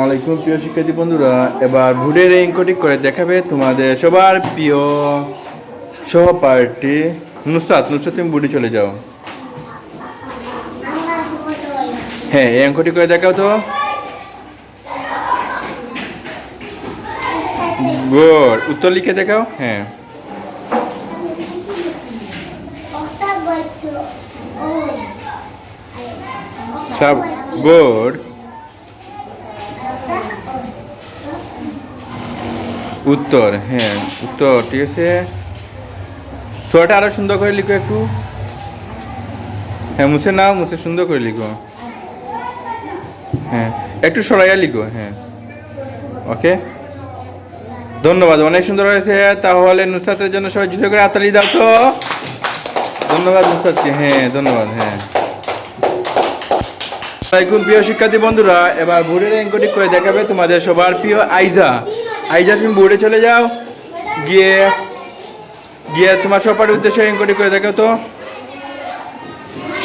আসসালামাইকুম প্রিয় শিক্ষার্থী বন্ধুরা। এবার ভুডের এঙ্কটি করে দেখাবে তোমাদের সবার প্রিয় সহপাঠী নুসরাত। নুসরাত তুমি বুড়ি চলে যাও। হ্যাঁ এই অঙ্কটি করে দেখাও তো। গুড উত্তর লিখে দেখাও। হ্যাঁ। গুড উত্তর হ্যাঁ উত্তর, ঠিক আছে। সোয়াটা আরও সুন্দর করে লিখো একটু। হ্যাঁ মুছে নাও, মুছে সুন্দর করে লিখো। হ্যাঁ একটু সরাইয়া লিখো হ্যাঁ। ওকে? ধন্যবাদ, অনেক সুন্দর হয়েছে। তাহলে নুসরাতের জন্য সবাই জুড়ে করে হাতালি দাও তো। ধন্যবাদ নুসরাতকে হ্যাঁ ধন্যবাদ হ্যাঁ। প্রিয় শিক্ষার্থী বন্ধুরা, এবার ভোরের অঙ্কটি করে দেখাবে তোমাদের সবার প্রিয় আইজা। আইজা তুমি বোর্ডে চলে যাও। গিয়ে গিয়ে তোমার সবার উদ্দেশ্যে অঙ্কটি করে দেখো তো।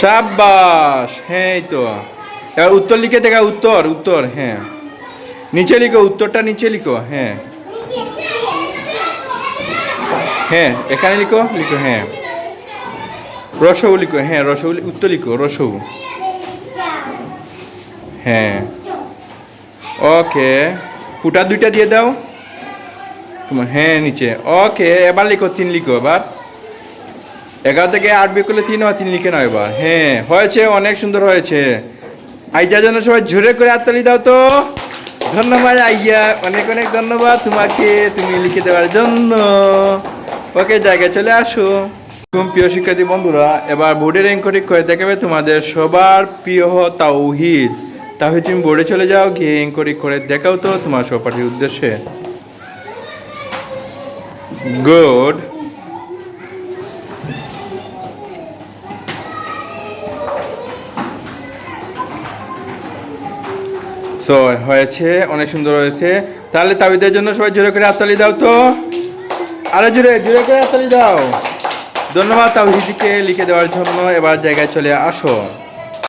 সাব্বাস হ্যাঁ এই তো। এবার উত্তর লিখে দেখা, উত্তর উত্তর হ্যাঁ। নিচে লিখো, উত্তরটা নিচে লিখো হ্যাঁ। হ্যাঁ এখানে লিখো লিখো হ্যাঁ। রসৌ লিখো হ্যাঁ রসৌ, উত্তর লিখো, রসৌ। হ্যাঁ। ওকে, ফুটা দুইটা দিয়ে দাও। তোমার হ্যাঁ নিচে। ওকে এবার লিখো, তিন লিখো এবার। এগারো থেকে আট বিয়ে করলে তিন হয়, তিন লিখে নাও এবার। হ্যাঁ হয়েছে, অনেক সুন্দর হয়েছে। আইজা যেন সবাই ঝরে করে হাততালি দাও তো। ধন্যবাদ আইয়া অনেক অনেক ধন্যবাদ তোমাকে। তুমি লিখে দেওয়ার জন্য। ওকে জায়গায় চলে আসো। তুমি প্রিয় শিক্ষার্থী বন্ধুরা, এবার বোর্ডের এঙ্কটি করে দেখাবে তোমাদের সবার প্রিয় তাওহিদ। তাহলে তুমি বোর্ডে চলে যাও, গিয়ে এঙ্করি করে দেখাও তো তোমার সহপাঠীর উদ্দেশ্যে। গুড সো হয়েছে, অনেক সুন্দর হয়েছে। তাহলে তাবিদের জন্য সবাই জোরে করে হাততালি দাও তো। আরও জোরে জোরে করে হাততালি দাও। ধন্যবাদ তাওহিদিকে লিখে দেওয়ার জন্য। এবার জায়গায় চলে আসো।